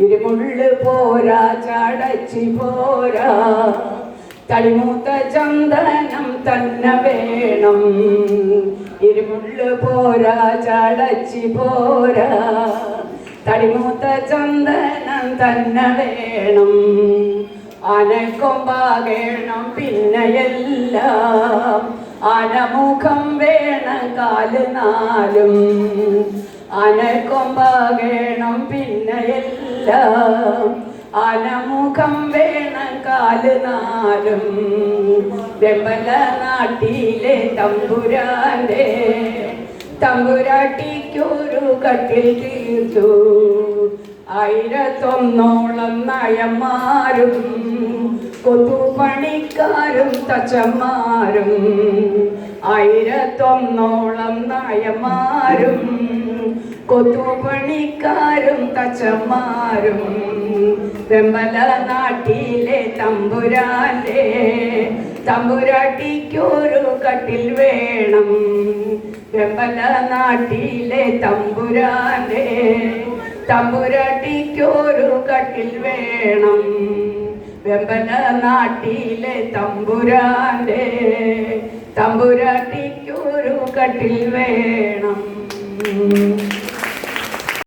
ഇരുമുള്ള് പോരാ ചാടച്ചി പോരാ. തടിമൂത്ത ചന്ദനം തന്നെ വേണം. ഇരുമുള്ള് പോരാ ചാടച്ചി പോരാ. തടിമൂത്ത ചന്ദനം തന്നെ വേണം. ആനക്കൊമ്പാകേണം പിന്നെയെല്ലാം ആനമുഖം വേണം കാൽ നാലും. ആനക്കൊമ്പാകേണം പിന്നെയെല്ലാം അനമുഖം വേണം കാൽ നാലും. വെമ്പല നാട്ടിലെ തമ്പുരാന്റെ. തമ്പുരാട്ടിക്കൊരു കട്ടിൽ തീർത്തു. ആയിരത്തൊന്നോളം നയന്മാരും കൊതുപണിക്കാരും തച്ചന്മാരും. ആയിരത്തൊന്നോളം നയന്മാരും കൊത്തുപണിക്കാരും തച്ചന്മാരും വെമ്പല നാട്ടിലെ തമ്പുരാന്റെ. തമ്പുരാട്ടിക്കൊരു കട്ടിൽ വേണം വെമ്പല നാട്ടിലെ തമ്പുരാന്റെ. തമ്പുരാട്ടിക്കൊരു കട്ടിൽ വേണം വെമ്പല നാട്ടിലെ തമ്പുരാന്റെ. തമ്പുരാട്ടിക്കൊരു കട്ടിൽ വേണം